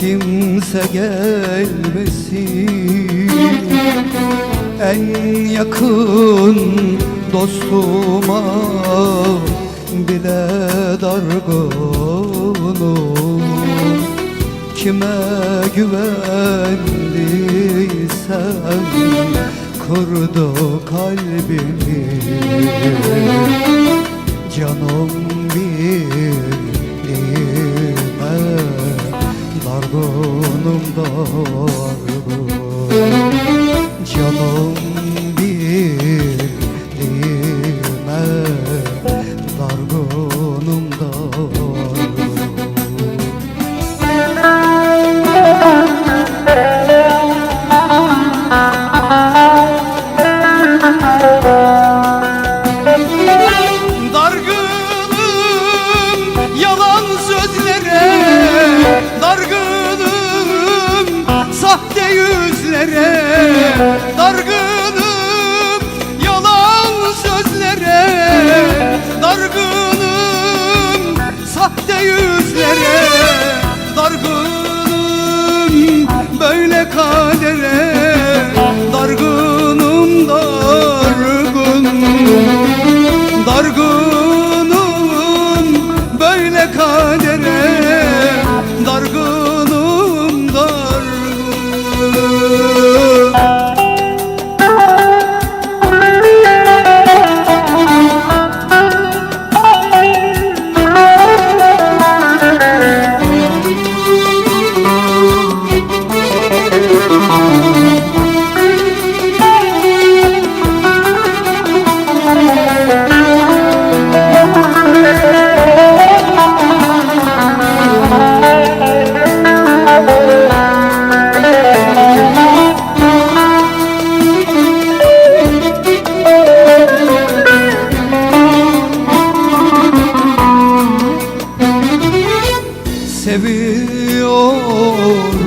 Kimse gelmesin. En yakın dostuma bile dargınım. Kime güvendiysem kırdı kalbimi. Canım bilime dargınım dargın Canım bilime sahte yüzlere Dargınım yalan sözlere Dargınım sahte yüzlere Dargınım böyle kadere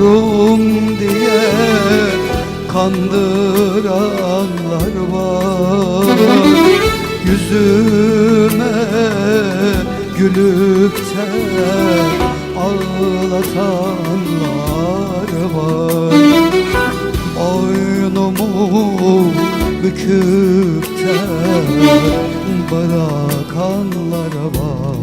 Seviyorum diye kandıranlar var. Yüzüme gülüp de ağlatanlar var. Boynumu büküp de bırakanlar var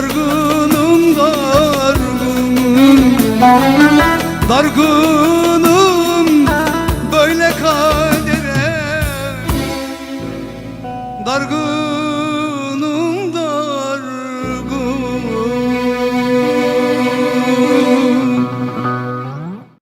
dargınım dargınım. Dargınım böyle kadere. Dargınım